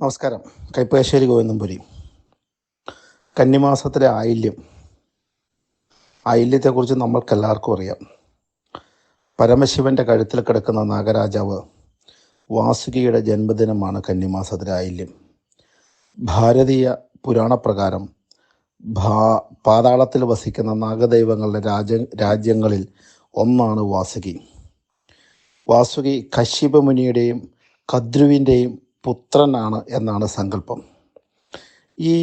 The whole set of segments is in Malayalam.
നമസ്കാരം. കൈപ്പേശ്ശേരി ഗോവിന്ദംപുരി. കന്നിമാസത്തിലെ ആയില്യം. ആയില്യത്തെക്കുറിച്ച് നമ്മൾക്കെല്ലാവർക്കും അറിയാം. പരമശിവന്റെ കഴുത്തിൽ കിടക്കുന്ന നാഗരാജാവ് വാസുകിയുടെ ജന്മദിനമാണ് കന്നിമാസത്തിലെ ആയില്യം. ഭാരതീയ പുരാണപ്രകാരം ഭാ പാതാളത്തിൽ വസിക്കുന്ന നാഗദൈവങ്ങളുടെ രാജ രാജ്യങ്ങളിൽ ഒന്നാണ് വാസുകി. വാസുകി കശ്യപ മുനിയുടെയും കദ്രുവിന്റെയും പുത്രനാണ് എന്നാണ് സങ്കല്പം. ഈ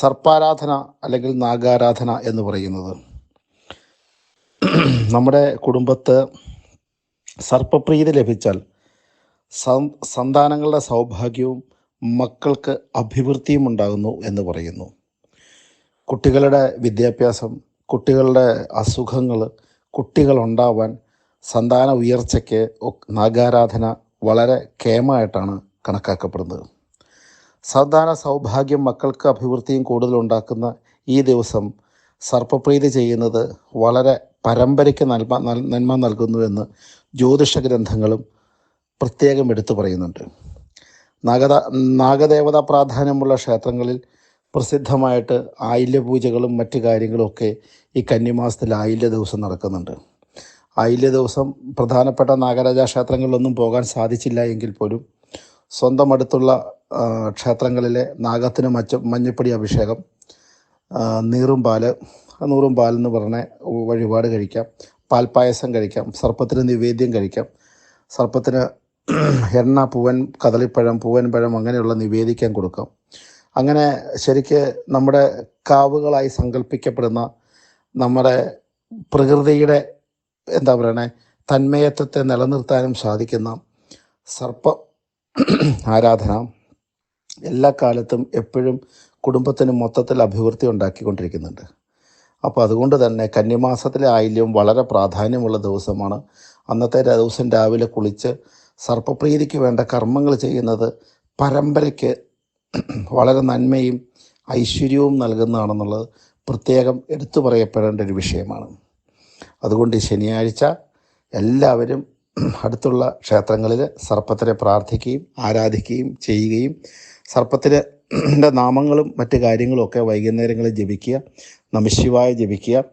സർപ്പാരാധന അല്ലെങ്കിൽ നാഗാരാധന എന്ന് പറയുന്നത് നമ്മുടെ കുടുംബത്ത് സർപ്പപ്രീതി ലഭിച്ചാൽ സന്താനങ്ങളുടെ സൗഭാഗ്യവും മക്കൾക്ക് അഭിവൃദ്ധിയും ഉണ്ടാകുന്നു എന്ന് പറയുന്നു. കുട്ടികളുടെ വിദ്യാഭ്യാസം കുട്ടികളുടെ അസുഖങ്ങൾ കുട്ടികളുണ്ടാവാൻ സന്താന ഉയർച്ചയ്ക്ക് നാഗാരാധന വളരെ കേമായിട്ടാണ് കണക്കാക്കപ്പെടുന്നത്. സന്താന സൗഭാഗ്യം മക്കൾക്ക് അഭിവൃദ്ധിയും കൂടുതലുണ്ടാക്കുന്ന ഈ ദിവസം സർപ്പപ്രീതി ചെയ്യുന്നത് വളരെ പരമ്പരയ്ക്ക് നന്മ നന്മ നൽകുന്നുവെന്ന് ജ്യോതിഷ ഗ്രന്ഥങ്ങളും പ്രത്യേകം എടുത്തു പറയുന്നുണ്ട്. നാഗത നാഗദേവതാ പ്രാധാന്യമുള്ള ക്ഷേത്രങ്ങളിൽ പ്രസിദ്ധമായിട്ട് ആയില്യ പൂജകളും മറ്റു കാര്യങ്ങളും ഒക്കെ ഈ കന്നിമാസത്തിൽ ആയില്യ ദിവസം നടക്കുന്നുണ്ട്. ആയില്യ ദിവസം പ്രധാനപ്പെട്ട നാഗരാജ ക്ഷേത്രങ്ങളിലൊന്നും പോകാൻ സാധിച്ചില്ല എങ്കിൽ പോലും സ്വന്തം അടുത്തുള്ള ക്ഷേത്രങ്ങളിലെ നാഗത്തിന് മച്ച മഞ്ഞപ്പൊടി അഭിഷേകം നീറും പാൽ നൂറും പാലെന്ന് പറഞ്ഞ വഴിപാട് കഴിക്കാം. പാൽപ്പായസം കഴിക്കാം. സർപ്പത്തിന് നിവേദ്യം കഴിക്കാം. സർപ്പത്തിന് എണ്ണ പൂവൻ കദളിപ്പഴം പൂവൻ പഴം അങ്ങനെയുള്ള നിവേദിക്കാൻ കൊടുക്കാം. അങ്ങനെ ശരിക്ക് നമ്മുടെ കാവുകളായി സങ്കല്പിക്കപ്പെടുന്ന നമ്മുടെ പ്രകൃതിയുടെ എന്താ പറയണേ തന്മയത്വത്തെ നിലനിർത്താനും സാധിക്കുന്ന സർപ്പ ആരാധന എല്ലാ കാലത്തും എപ്പോഴും കുടുംബത്തിന് മൊത്തത്തിൽ അഭിവൃദ്ധി ഉണ്ടാക്കിക്കൊണ്ടിരിക്കുന്നുണ്ട്. അപ്പോൾ അതുകൊണ്ട് തന്നെ കന്നിമാസത്തിലെ ആയില്യം വളരെ പ്രാധാന്യമുള്ള ദിവസമാണ്. അന്നത്തെ ദിവസം രാവിലെ കുളിച്ച് സർപ്പപ്രീതിക്ക് വേണ്ട കർമ്മങ്ങൾ ചെയ്യുന്നത് പരമ്പരയ്ക്ക് വളരെ നന്മയും ഐശ്വര്യവും നൽകുന്നതാണെന്നുള്ളത് പ്രത്യേകം എടുത്തു പറയപ്പെടേണ്ട ഒരു വിഷയമാണ്. അതുകൊണ്ട് ശനിയാഴ്ച എല്ലാവരും അടുത്തുള്ള ക്ഷേത്രങ്ങളിൽ സർപ്പത്തിനെ പ്രാർത്ഥിക്കുകയും ആരാധിക്കുകയും ചെയ്യുകയും സർപ്പത്തിന്റെ നാമങ്ങളും മറ്റു കാര്യങ്ങളും ഒക്കെ വൈകുന്നേരങ്ങളിൽ ജപിക്കുക നമശിവായ ജപിക്കുക.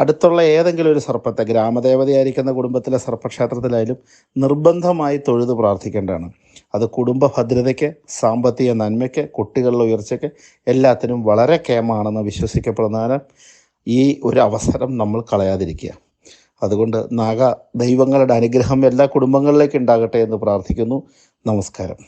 അടുത്തുള്ള ഏതെങ്കിലും ഒരു സർപ്പത്തെ ഗ്രാമദേവതയായിരിക്കുന്ന കുടുംബത്തിലെ സർപ്പക്ഷേത്രത്തിലായാലും നിർബന്ധമായി തൊഴുത് പ്രാർത്ഥിക്കേണ്ടതാണ്. അത് കുടുംബ ഭദ്രതയ്ക്ക് സാമ്പത്തിക നന്മയ്ക്ക് കുട്ടികളുടെ ഉയർച്ചയ്ക്ക് എല്ലാത്തിനും വളരെ കേമാണെന്ന് വിശ്വസിക്കപ്പെടുന്നതിന് ഈ ഒരു അവസരം നമ്മൾ കളയാതിരിക്കുക. അതുകൊണ്ട് നാഗ ദൈവങ്ങളുടെ അനുഗ്രഹം എല്ലാ കുടുംബങ്ങളിലേക്കും ഉണ്ടാകട്ടെ എന്ന് പ്രാർത്ഥിക്കുന്നു. നമസ്കാരം.